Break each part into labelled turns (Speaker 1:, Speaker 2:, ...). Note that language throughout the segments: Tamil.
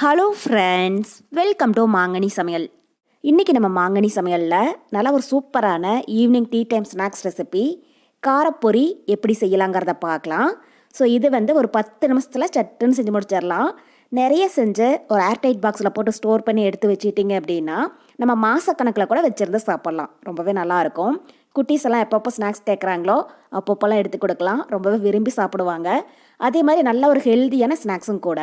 Speaker 1: ஹலோ ஃப்ரெண்ட்ஸ் வெல்கம் டு மாங்கனி சமையல் இன்றைக்கி நம்ம மாங்கனி சமையலில் நல்ல ஒரு சூப்பரான evening tea time snacks recipe காரப்பொரி எப்படி செய்யலாங்கிறத பார்க்கலாம். ஸோ இது வந்து ஒரு பத்து நிமிஷத்தில் சட்டுன்னு செஞ்சு முடிச்சிடலாம். நிறைய செஞ்சு ஒரு ஏர்டைட் பாக்ஸில் போட்டு ஸ்டோர் பண்ணி எடுத்து வச்சுட்டிங்க அப்படின்னா நம்ம மாதக்கணக்கில் கூட வச்சுருந்து சாப்பிட்லாம். ரொம்பவே நல்லாயிருக்கும் குட்டீஸ் எல்லாம் எப்பப்போ ஸ்நாக்ஸ் கேட்குறாங்களோ அப்பப்போலாம் எடுத்து கொடுக்கலாம். ரொம்பவே விரும்பி சாப்பிடுவாங்க. அதே மாதிரி நல்ல ஒரு ஹெல்த்தியான ஸ்நாக்ஸும் கூட.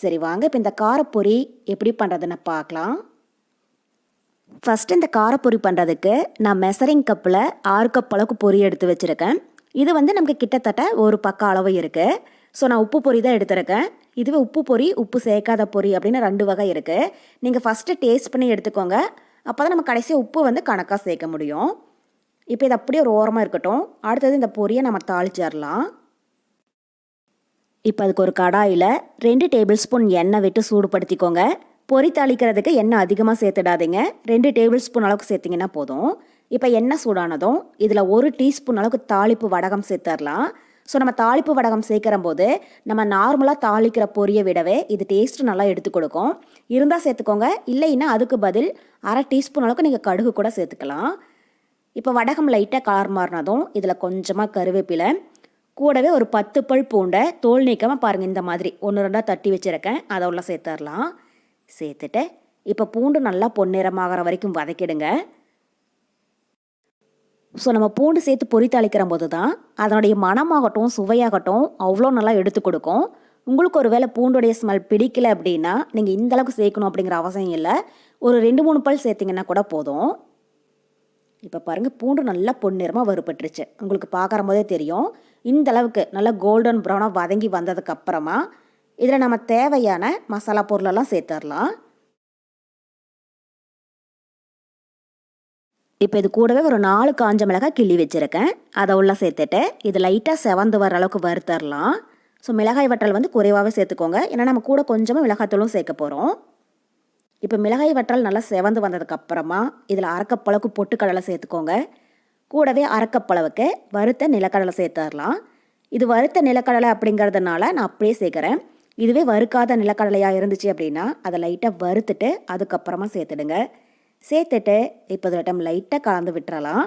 Speaker 1: சரி வாங்க. இப்போ இந்த காரப்பொரி எப்படி பண்ணுறதுன்னு பார்க்கலாம். ஃபஸ்ட்டு இந்த காரப்பொரி பண்ணுறதுக்கு நான் மெசரிங் கப்பில் ஆறு கப் அளவுக்கு பொரி எடுத்து வச்சுருக்கேன். இது வந்து நமக்கு கிட்டத்தட்ட ஒரு பக்கம் அளவு இருக்குது ஸோ நான் உப்பு பொரி தான் எடுத்திருக்கேன். இதுவே உப்பு பொரி உப்பு சேர்க்காத பொரி அப்படின்னு ரெண்டு வகை இருக்குது நீங்கள் ஃபஸ்ட்டு டேஸ்ட் பண்ணி எடுத்துக்கோங்க. அப்போ தான் நம்ம கடைசியாக உப்பு வந்து கணக்காக சேர்க்க முடியும். இப்போ இது அப்படியே ஒரு ஓரமாக இருக்கட்டும். அடுத்தது இந்த பொரியை நம்ம தாளிச்சிடலாம். இப்போ அதுக்கு ஒரு கடாயில் ரெண்டு டேபிள் ஸ்பூன் எண்ணெய் விட்டு சூடுபடுத்திக்கோங்க. பொரி தாளிக்கிறதுக்கு எண்ணெய் அதிகமாக சேர்த்துடாதீங்க. ரெண்டு டேபிள் ஸ்பூன் அளவுக்கு சேர்த்திங்கன்னா போதும். இப்போ எண்ணெய் சூடானதும் இதில் ஒரு டீஸ்பூன் அளவுக்கு தாளிப்பு வடகம் சேர்த்துடலாம் ஸோ நம்ம தாளிப்பு வடகம் சேர்க்கிற போது நம்ம நார்மலாக தாளிக்கிற பொரியை விடவே இது டேஸ்ட்டு நல்லா எடுத்து கொடுக்கும். இருந்தால் சேர்த்துக்கோங்க. இல்லைன்னா அதுக்கு பதில் அரை டீஸ்பூன் அளவுக்கு நீங்கள் கடுகு கூட சேர்த்துக்கலாம். இப்போ வடகம் லைட்டாக கலர் மாறினதும் இதில் கொஞ்சமாக கருவேப்பிலை கூடவே ஒரு பத்து பல் பூண்டை தோல் நீக்காமல் பாருங்கள் இந்த மாதிரி. ஒன்று ரெண்டாக தட்டி வச்சுருக்கேன். அதை உள்ள சேர்த்துடலாம் சேர்த்துட்டு இப்போ பூண்டு நல்லா பொன்னிறமாகற வரைக்கும் வதக்கிடுங்க. ஸோ நம்ம பூண்டு சேர்த்து பொரி தாளிக்கிற போது தான் அதனுடைய மனமாகட்டும் சுவையாகட்டும் அவ்வளோ நல்லா எடுத்து கொடுக்கும். உங்களுக்கு ஒரு வேளை பூண்டுடைய ஸ்மெல் பிடிக்கல அப்படின்னா நீங்கள் இந்தளவுக்கு சேர்க்கணும் அப்படிங்கிற அவசியம் இல்லை. ஒரு ரெண்டு மூணு பல் சேர்த்திங்கன்னா கூட போதும். இப்போ பாருங்கள் பூண்டு நல்லா பொன்னிறமாக வறுபட்டுருச்சு. உங்களுக்கு பார்க்குற போதே தெரியும். இந்த அளவுக்கு நல்லா கோல்டன் ப்ரௌனாக வதங்கி வந்ததுக்கப்புறமா இதில் நம்ம தேவையான மசாலா பொருளெல்லாம் சேர்த்துடலாம். இப்போ இது கூடவே ஒரு நாலு காஞ்ச மிளகாய் கிள்ளி வச்சுருக்கேன். அதை உள்ள சேர்த்துட்டு இது லைட்டாக செவந்து வர அளவுக்கு வறுத்தரலாம். ஸோ மிளகாய் வற்றல் வந்து குறைவாகவே சேர்த்துக்கோங்க. ஏன்னா நம்ம கூட கொஞ்சமாக மிளகாத்தூளும் சேர்க்க போகிறோம் இப்போ மிளகாய் வற்றல் நல்லா செவந்து வந்ததுக்கப்புறமா இதில் அரைக்கப்பளவுக்கு பொட்டுக்கடலை சேர்த்துக்கோங்க. கூடவே அரைக்கப்பளவுக்கு வறுத்த நிலக்கடலை சேர்த்துடலாம். இது வறுத்த நிலக்கடலை அப்படிங்கிறதுனால நான் அப்படியே சேர்க்குறேன். இதுவே வறுக்காத நிலக்கடலையாக இருந்துச்சு அப்படின்னா அதை லைட்டாக வறுத்துட்டு அதுக்கப்புறமா சேர்த்துடுங்க. சேர்த்துட்டு இப்போ இதில் டைம் லைட்டாக கலந்து விட்டுறலாம்.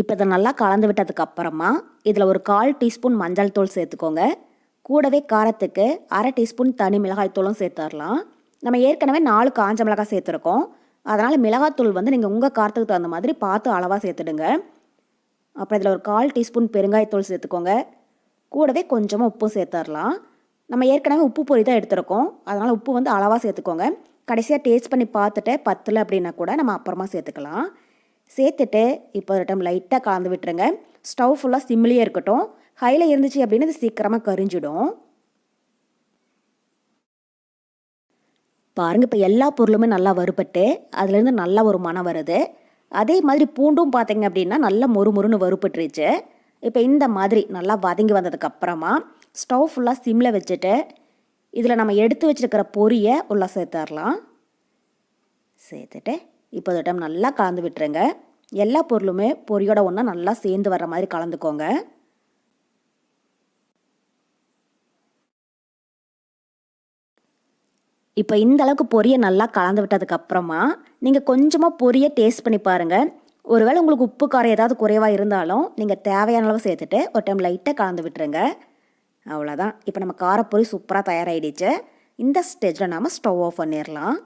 Speaker 1: இப்போ இதை நல்லா கலந்து விட்டதுக்கப்புறமா இதில் ஒரு கால் டீஸ்பூன் மஞ்சள் தூள் சேர்த்துக்கோங்க. கூடவே காரத்துக்கு அரை டீஸ்பூன் தனி மிளகாய் தூளும் சேர்த்துடலாம். நம்ம ஏற்கனவே நாலு காஞ்ச மிளகாய் சேர்த்துருக்கோம். அதனால் மிளகாத்தூள் வந்து நீங்கள் உங்கள் காரத்துக்கு தகுந்த மாதிரி பார்த்து அளவாக சேர்த்துடுங்க. அப்புறம் இதில் ஒரு கால் டீஸ்பூன் பெருங்காயத்தூள் சேர்த்துக்கோங்க. கூடவே கொஞ்சமாக உப்பும் சேர்த்துடலாம். நம்ம ஏற்கனவே உப்பு பொரி தான் எடுத்துருக்கோம். அதனால் உப்பு வந்து அளவாக சேர்த்துக்கோங்க. கடைசியாக டேஸ்ட் பண்ணி பார்த்துட்டு பத்தில் அப்படின்னா கூட நம்ம அப்புறமா சேர்த்துக்கலாம். சேர்த்துட்டு இப்போ ஒரு டைம் லைட்டாக கலந்து விட்டுருங்க. ஸ்டவ் ஃபுல்லாக சிம்லேயே இருக்கட்டும். ஹையில் இருந்துச்சு அப்படின்னு இது சீக்கிரமாக கரிஞ்சிடும். பாருங்கள் இப்போ எல்லா பொருளுமே நல்லா வறுபட்டு அதுலேருந்து நல்ல ஒரு மனம் வருது. அதே மாதிரி பூண்டும் பார்த்தீங்க அப்படின்னா நல்லா மொறு மொறுன்னு வறுபட்டுருச்சு. இப்போ இந்த மாதிரி நல்லா வதங்கி வந்ததுக்கப்புறமா ஸ்டவ் ஃபுல்லாக சிம்மில் வச்சுட்டு இதில் நம்ம எடுத்து வச்சுருக்கிற பொரியை உள்ளே சேர்த்துடலாம். சேர்த்துட்டு இப்போ ஒரு டைம் நல்லா கலந்து விட்டுருங்க. எல்லா பொருளுமே பொரியோட ஒன்றா நல்லா சேர்ந்து வர்ற மாதிரி கலந்துக்கோங்க. இப்போ இந்த அளவுக்கு பொரியை நல்லா கலந்து விட்டதுக்கு அப்புறமா நீங்கள் கொஞ்சமாக பொரியை டேஸ்ட் பண்ணி பாருங்கள் ஒருவேளை உங்களுக்கு உப்பு காரம் ஏதாவது குறைவாக இருந்தாலும் நீங்கள் தேவையான அளவு சேர்த்துட்டு ஒரு டைம் லைட்டாக கலந்து விட்டுருங்க. அவ்வளோதான் இப்போ நம்ம காரப்பொரி சூப்பராக தயாராகிடுச்சு இந்த ஸ்டேஜில் நாம் ஸ்டவ் ஆஃப் பண்ணிடலாம்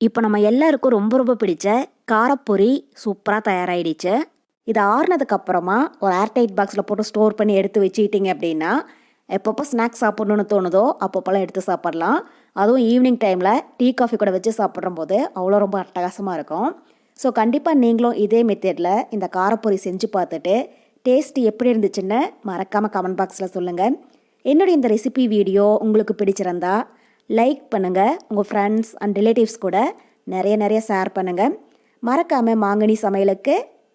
Speaker 1: இப்போ நம்ம எல்லாருக்கும் ரொம்ப ரொம்ப பிடிச்ச காரப்பொரி சூப்பராக தயாராகிடுச்சு இது ஆறுனதுக்கு அப்புறமா ஒரு ஏர்டைட் பாக்ஸில் போட்டு ஸ்டோர் பண்ணி எடுத்து வச்சுக்கிட்டிங்க அப்படின்னா எப்பப்போ ஸ்நாக்ஸ் சாப்பிட்ணுன்னு தோணுதோ அப்பப்போலாம் எடுத்து சாப்பிட்லாம். அதுவும் ஈவினிங் டைமில் டீ காஃபி கூட வச்சு சாப்பிட்ற போது அவ்வளோ ரொம்ப அட்டகாசமாக இருக்கும். ஸோ கண்டிப்பாக நீங்களும் இதே மெத்தடில் இந்த காரப்பொரி செஞ்சு பார்த்துட்டு டேஸ்ட் எப்படி இருந்துச்சுன்னு மறக்காமல் கமெண்ட் பாக்ஸில் சொல்லுங்கள் என்னுடைய இந்த ரெசிபி வீடியோ உங்களுக்கு பிடிச்சிருந்தா லைக் பண்ணுங்கள் உங்கள் ஃப்ரெண்ட்ஸ் அண்ட் ரிலேட்டிவ்ஸ் கூட நிறைய நிறைய ஷேர் பண்ணுங்கள் மறக்காமல் மாங்கனி சமையலுக்கு